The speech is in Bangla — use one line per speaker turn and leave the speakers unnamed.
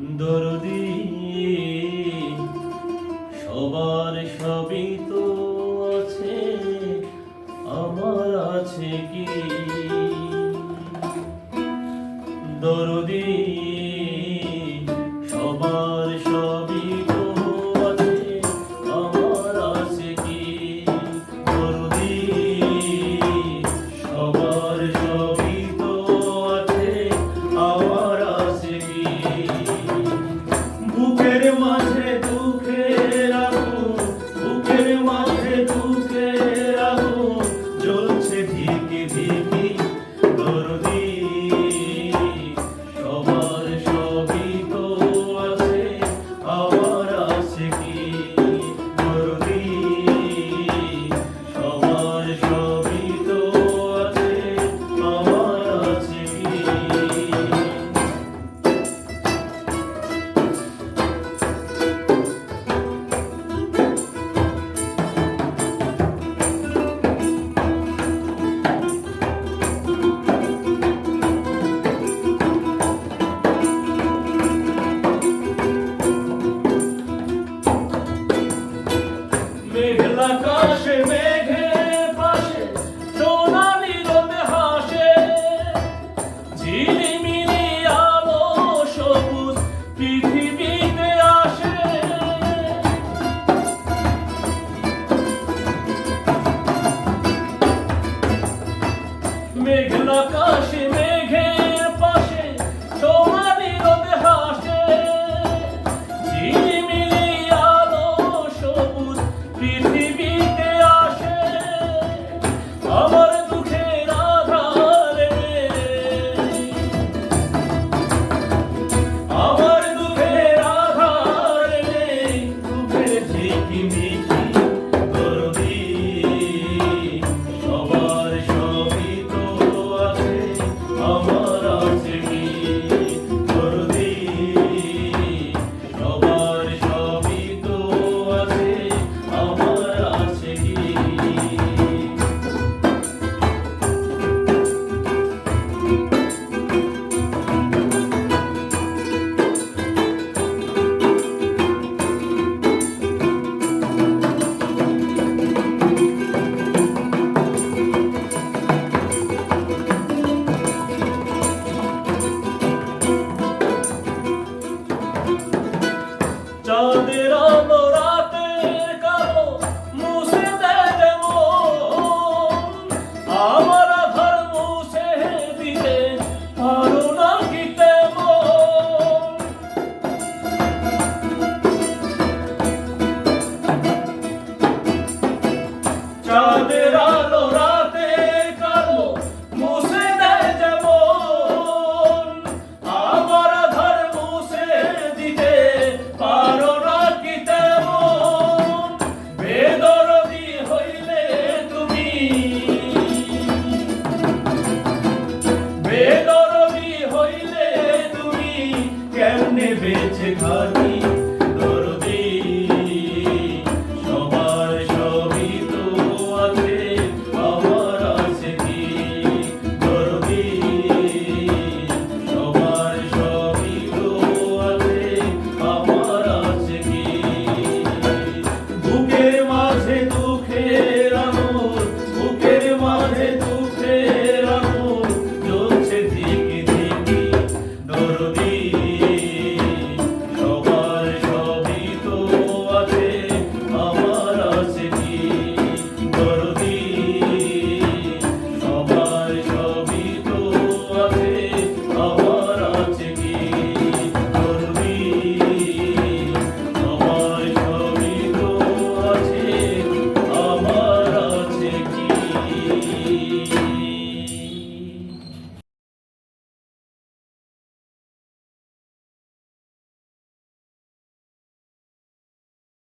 দরদি সবার সবই তো আছে আমার আছে কি? দরদি মাঝে gosh, it's চাঁদের আলো রাত